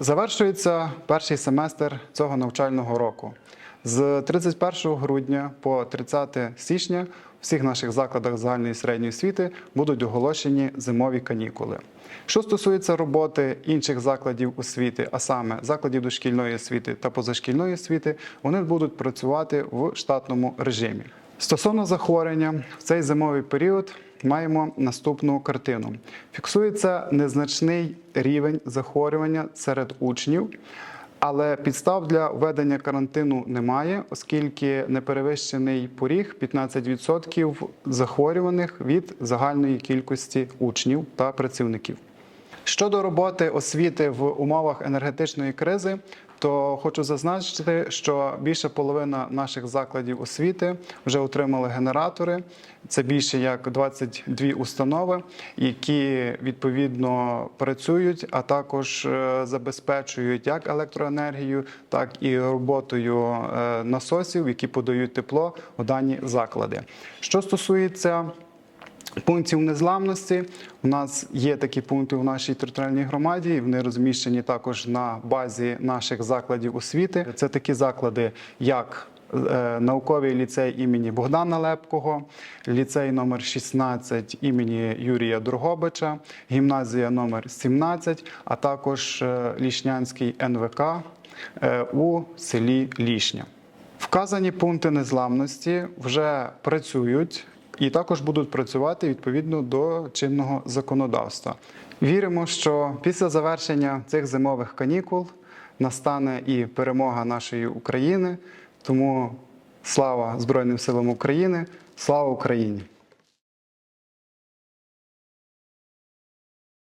Завершується перший семестр цього навчального року. З 31 грудня по 30 січня в всіх наших закладах загальної і середньої освіти будуть оголошені зимові канікули. Що стосується роботи інших закладів освіти, а саме закладів дошкільної освіти та позашкільної освіти, вони будуть працювати в штатному режимі. Стосовно захворювання, в цей зимовий період маємо наступну картину. Фіксується незначний рівень захворювання серед учнів, але підстав для введення карантину немає, оскільки не перевищений поріг 15% захворюваних від загальної кількості учнів та працівників. Щодо роботи освіти в умовах енергетичної кризи, то хочу зазначити, що більше половина наших закладів освіти вже отримали генератори. Це більше як 22 установи, які відповідно працюють, а також е, забезпечують як електроенергію, так і роботою е, насосів, які подають тепло у дані заклади. Що стосується Пунктів незламності у нас є такі пункти в нашій територіальній громаді. і Вони розміщені також на базі наших закладів освіти. Це такі заклади, як е, науковий ліцей імені Богдана Лепкого, ліцей номер 16 імені Юрія Другобича, гімназія номер 17, а також е, Лішнянський НВК е, у селі Лішня. Вказані пункти незламності вже працюють і також будуть працювати відповідно до чинного законодавства. Віримо, що після завершення цих зимових канікул настане і перемога нашої України. Тому слава Збройним силам України, слава Україні!